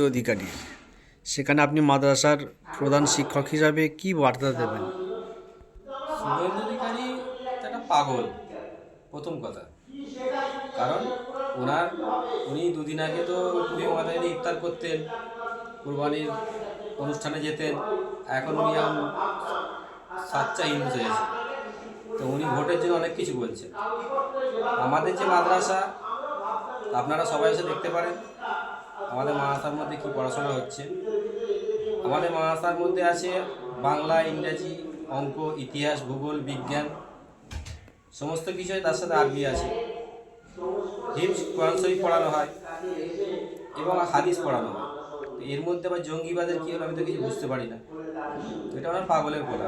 অধিকারী। সেখানে আপনি মাদ্রাসার প্রধান শিক্ষক হিসাবে কি বার্তা দেবেন? শুভেন্দু অধিকারী একটা পাগল, প্রথম কথা। কারণ ওনার, উনি দুদিন আগে তো পুরী মাথায় ইফতার করতেন, কুরবানির অনুষ্ঠানে যেতেন, এখন উনি সাচ্চা হিন্দু হয়েছে তো উনি ভোটের জন্য অনেক কিছু বলছেন। আমাদের যে মাদ্রাসা, আপনারা সবাই এসে দেখতে পারেন আমাদের মাদ্রাসার মধ্যে কি পড়াশোনা হচ্ছে? আমাদের মাদ্রাসার মধ্যে আছে বাংলা, ইংরেজি, অঙ্ক, ইতিহাস, ভূগোল, বিজ্ঞান, সমস্ত কিছুই তার সাথে আরবি আছে। হিপস কোরআন শরীফ পড়ানো হয় এবং হাদিস পড়ানো হয়। এর মধ্যে আবার জঙ্গিবাদের কী হলো আমি তো কিছু বুঝতে পারি না। এটা আমার পাগলের বলা।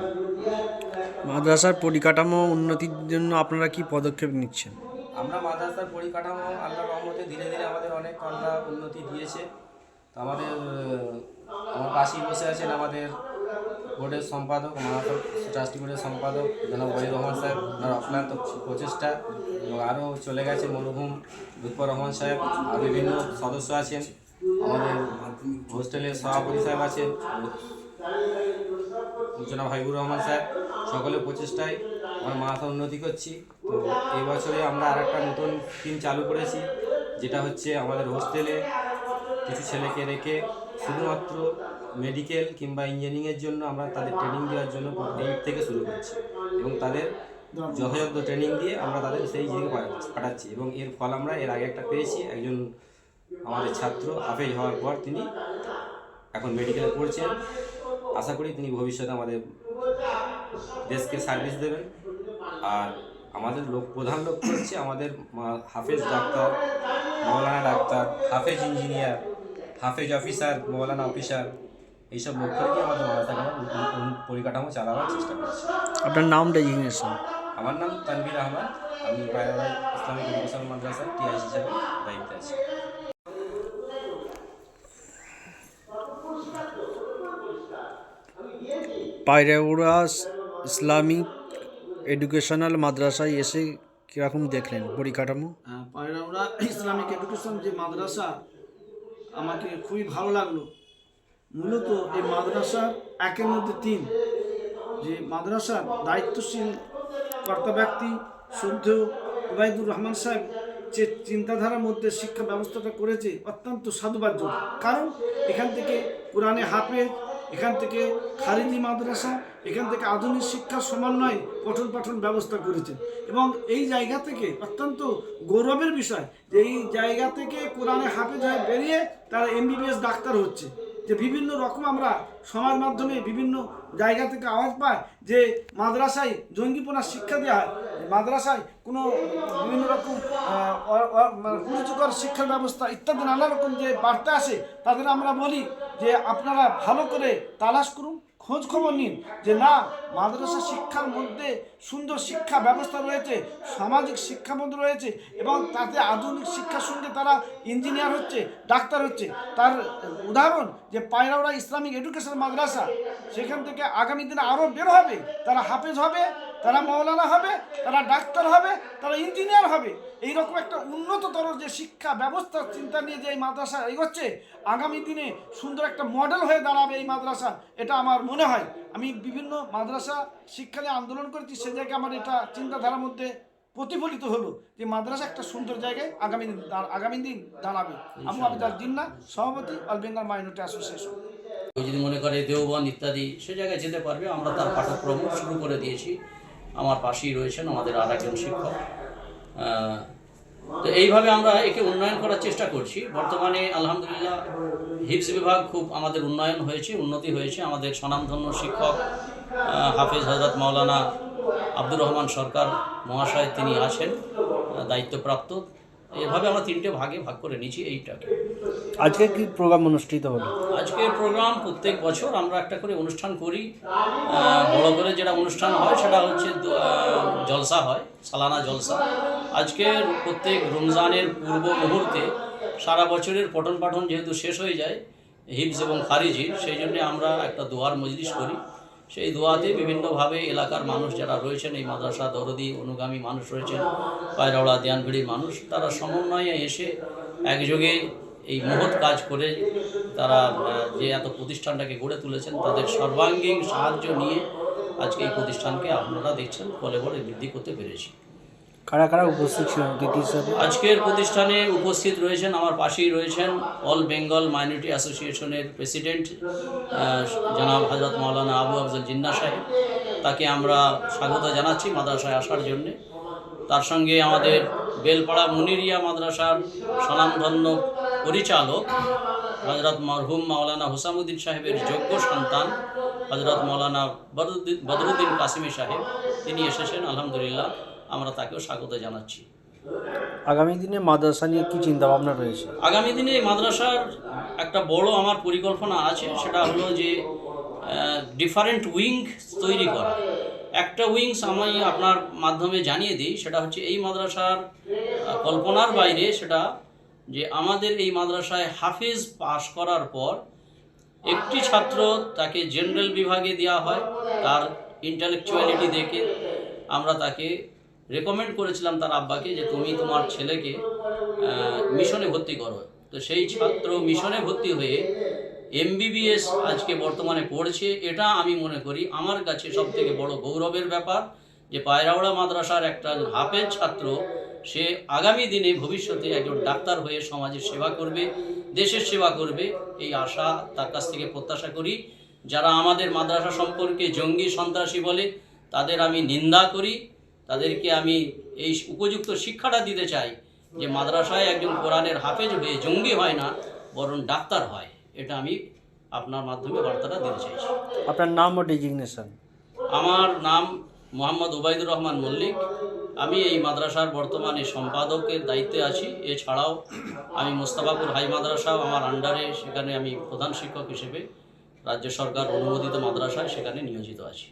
মাদ্রাসার পরিকাঠামো উন্নতির জন্য আপনারা কি পদক্ষেপ নিচ্ছেন? আমরা মাদ্রাসার পরিকাঠামো আল্লাহ রহমতে ধীরে ধীরে আমাদের অনেক আল্লাহ উন্নতি দিয়েছে। তো আমাদের আমার পাশেই বসে আছেন আমাদের বোর্ডের সম্পাদক মাদ্রাসা ট্রাস্টি বোর্ডের সম্পাদক জনাব ওয়াহিদ রহমান সাহেব, ওনার অক্লান্ত প্রচেষ্টা, এবং আরও চলে গেছে মরহুম লুৎফর রহমান সাহেব, আর বিভিন্ন সদস্য আছেন। আমাদের হোস্টেলের সভাপতি সাহেব আছেন, জনাব হাবিবুর রহমান সাহেব, সকলের প্রচেষ্টায় আমরা মাথা উন্নতি করছি। তো এই বছরে আমরা আর একটা নতুন স্কিম চালু করেছি, যেটা হচ্ছে আমাদের হোস্টেলে কিছু ছেলেকে রেখে শুধুমাত্র মেডিকেল কিংবা ইঞ্জিনিয়ারিংয়ের জন্য আমরা তাদের ট্রেনিং দেওয়ার জন্য এইট থেকে শুরু করছি এবং তাদের যথাযথ ট্রেনিং দিয়ে আমরা তাদের সেই জিনিস পাঠা- পাঠাচ্ছি এবং এর ফল আমরা এর আগে একটা পেয়েছি, একজন আমাদের ছাত্র হাফেজ হওয়ার পর তিনি এখন মেডিকেলে পড়ছেন। আশা করি তিনি ভবিষ্যতে আমাদের দেশকে সার্ভিস দেবেন। আর আমাদের লোক প্রধান লক্ষ্য হচ্ছে আমাদের হাফেজ ডাক্তার মৌলানা ডাক্তার হাফেজ ইঞ্জিনিয়ার হাফেজ অফিসার মৌলানা অফিসার এইসব লক্ষ্য রেখে আমাদের উন- পরিকাঠামো চালাবার চেষ্টা করছি। আপনার নাম ডেজিগনেশন আমার নাম তানভীর আহমদ আমি পায়রা ইসলামিক এডুকেশন মাদ্রাসার টিআইসি হিসাবে দায়িত্বে আছি। পায়রাউড়া ইসলামিক এডুকেশনাল মাদ্রাসায় এসে কীরকম দেখলেন পরিকাঠামো? ইসলামিক এডুকেশন যে মাদ্রাসা, আমাকে খুবই ভালো লাগল। মূলত এই মাদ্রাসার একের মধ্যে তিন। যে মাদ্রাসার দায়িত্বশীল কর্তা ব্যক্তি শুদ্ধ উবাইদুর রহমান সাহেব যে চিন্তাধারার মধ্যে শিক্ষা ব্যবস্থাটা করেছে, অত্যন্ত সাধুবাদযোগ্য কারণ এখান থেকে কোরআনে হাফেজ এখান থেকে খারিজি মাদ্রাসা, এখান থেকে আধুনিক শিক্ষার সমন্বয়ে পঠন পাঠন ব্যবস্থা করেছেন। এবং এই জায়গা থেকে অত্যন্ত গৌরবের বিষয় যে এই জায়গা থেকে কোরআনে হাফেজ হয়ে বেরিয়ে তারা এমবিবিএস ডাক্তার হচ্ছে। যে বিভিন্ন রকম আমরা সমাজ মাধ্যমে বিভিন্ন জায়গা থেকে আওয়াজ পাই যে মাদ্রাসায় জঙ্গিপনা শিক্ষা দেওয়া হয়। মাদ্রাসায় কোনো বিভিন্ন রকম অ- মানে কুরুচিকর শিক্ষা ব্যবস্থা ইত্যাদি নানা রকম যে বার্তা আসে, তাদের আমরা বলি যে আপনারা ভালো করে তালাশ করুন, খোঁজ খবর নিন যে না, মাদ্রাসা শিক্ষার মধ্যে সুন্দর শিক্ষা ব্যবস্থা রয়েছে, সামাজিক শিক্ষা মধ্যে রয়েছে এবং তাতে আধুনিক শিক্ষার সঙ্গে তারা ইঞ্জিনিয়ার হচ্ছে, ডাক্তার হচ্ছে। তার উদাহরণ যে পায়রাওড়া ইসলামিক এডুকেশন মাদ্রাসা, সেখান থেকে আগামী দিনে আরও বের হবে, তারা হাফেজ হবে তারা মৌলানা হবে তারা ডাক্তার হবে তারা ইঞ্জিনিয়ার হবে। এইরকম একটা উন্নততর যে শিক্ষা ব্যবস্থার চিন্তা নিয়ে যে এই মাদ্রাসা এগোচ্ছে আগামী দিনে সুন্দর একটা মডেল হয়ে দাঁড়াবে এই মাদ্রাসা এটা আমার মনে হয়। আমি বিভিন্ন মাদ্রাসা শিক্ষা নিয়ে আন্দোলন করেছি সে জায়গায় আমার এটা চিন্তাধারার মধ্যে প্রতিফলিত হলো যে মাদ্রাসা একটা সুন্দর জায়গায় আগামী দিন দাঁড়- আগামী দিন দাঁড়াবে। আমি আবু আবিদার জিন্না সভাপতি অল বেঙ্গল মাইনরিটি অ্যাসোসিয়েশন। যদি মনে করে দেওবন্দ ইত্যাদি সে জায়গায় যেতে পারবে আমরা তার পাঠক্রম শুরু করে দিয়েছি। আমার পাশেই রয়েছেন আমাদের আর একজন শিক্ষক। তো এইভাবে আমরা একে উন্নয়ন করার চেষ্টা করছি। বর্তমানে আলহামদুলিল্লাহ হিপস বিভাগ খুব আমাদের উন্নয়ন হয়েছে, উন্নতি হয়েছে। আমাদের স্বনামধন্য শিক্ষক হাফিজ হজরত মাওলানা আব্দুর রহমান সরকার মহাশয় তিনি আছেন দায়িত্বপ্রাপ্ত। এভাবে আমরা তিনটে ভাগে ভাগ করে নিয়েছি এইটাকে। আজকে কি প্রোগ্রাম অনুষ্ঠিত হবে? আজকের প্রোগ্রাম প্রত্যেক বছর আমরা একটা করে অনুষ্ঠান করি। বড় করে যেটা অনুষ্ঠান হয় সেটা হচ্ছে জলসা হয় সালানা জলসা। আজকের প্রত্যেক রমজানের পূর্ব মুহূর্তে সারা বছরের পঠন পাঠন যেহেতু শেষ হয়ে যায় হিপস এবং খারিজির সেই জন্য আমরা একটা দোয়ার মজলিস করি। সেই দোয়াতে বিভিন্নভাবে এলাকার মানুষ যারা রয়েছেন, এই মাদ্রাসা দরদি অনুগামী মানুষ রয়েছেন পায়রাওড়া দিয়ানভিড়ির মানুষ, তারা সমন্বয়ে এসে একযোগে এই মহৎ কাজ করে তারা যে এত প্রতিষ্ঠানটাকে গড়ে তুলেছেন, তাদের সর্বাঙ্গীন সাহায্য নিয়ে আজকে এই প্রতিষ্ঠানকে আপনারা দেখছেন ফলে বলে বৃদ্ধি করতে পেরেছি। কারা কারা উপস্থিত ছিলেন? অতিথি হিসাবে? আজকের প্রতিষ্ঠানে উপস্থিত রয়েছেন, আমার পাশেই রয়েছেন অল বেঙ্গল মাইনরিটি অ্যাসোসিয়েশনের প্রেসিডেন্ট জনাব হজরত মাওলানা আবু আফজল জিন্না সাহেব। তাকে আমরা স্বাগত জানাচ্ছি মাদ্রাসায় আসার জন্যে। তার সঙ্গে আমাদের বেলপাড়া মুনিরিয়া মাদ্রাসার স্বনামধন্য পরিচালক হজরত মরহুম মাওলানা হুসামুদ্দিন সাহেবের যোগ্য সন্তান হজরত মৌলানা বদরুদ্দিন বদরুদ্দিন কাসিমি সাহেব। তিনি এসেছেন, আলহামদুলিল্লাহ। আমরা তাকেও স্বাগত জানাচ্ছি। আগামী দিনে মাদ্রাসা নিয়ে কি চিন্তা ভাবনা রয়েছে? আগামী দিনে মাদ্রাসার একটা বড় আমার পরিকল্পনা আছে সেটা হলো যে ডিফারেন্ট উইং তৈরি করা। একটা উইংস আমি আপনার মাধ্যমে জানিয়ে দিই সেটা হচ্ছে এই মাদ্রাসার কল্পনার বাইরে সেটা যে আমাদের এই মাদ্রাসায় হাফিজ পাশ করার পর একটি ছাত্র তাকে জেনারেল বিভাগে দেওয়া হয় তার ইন্টালেকচুয়ালিটি দেখে আমরা তাকে রেকমেন্ড করেছিলাম তার আব্বাকে যে তুমি তোমার ছেলেকে মিশনে ভর্তি করো। তো সেই ছাত্র মিশনে ভর্তি হয়ে এমবিবিএস আজকে বর্তমানে পড়ছে। এটা আমি মনে করি আমার কাছে সব থেকে বড় গৌরবের ব্যাপার যে পায়রাওড়া মাদ্রাসার একটা হাফেজ ছাত্র, সে আগামী দিনে ভবিষ্যতে একজন ডাক্তার হয়ে সমাজের সেবা করবে, দেশের সেবা করবে। এই আশা তার কাছ থেকে প্রত্যাশা করি। যারা আমাদের মাদ্রাসা সম্পর্কে জঙ্গি সন্ত্রাসী বলে, তাদের আমি নিন্দা করি। তাদেরকে আমি এই উপযুক্ত শিক্ষাটা দিতে চাই যে মাদ্রাসায় একজন কোরআনের হাফেজ হয়ে জঙ্গি হয় না বরং ডাক্তার হয়। এটা আমি আপনার মাধ্যমে বার্তাটা দিতে চাইছি। আপনার নাম ও ডেজিগনেশন? আমার নাম মোহাম্মদ ওবায়দুর রহমান মল্লিক। আমি এই মাদ্রাসার বর্তমানে সম্পাদকের দায়িত্বে আছি। এছাড়াও আমি মোস্তাফাপুর হাই মাদ্রাসাও আমার আন্ডারে সেখানে আমি প্রধান শিক্ষক হিসেবে রাজ্য সরকার অনুমোদিত মাদ্রাসায় সেখানে নিয়োজিত আছি।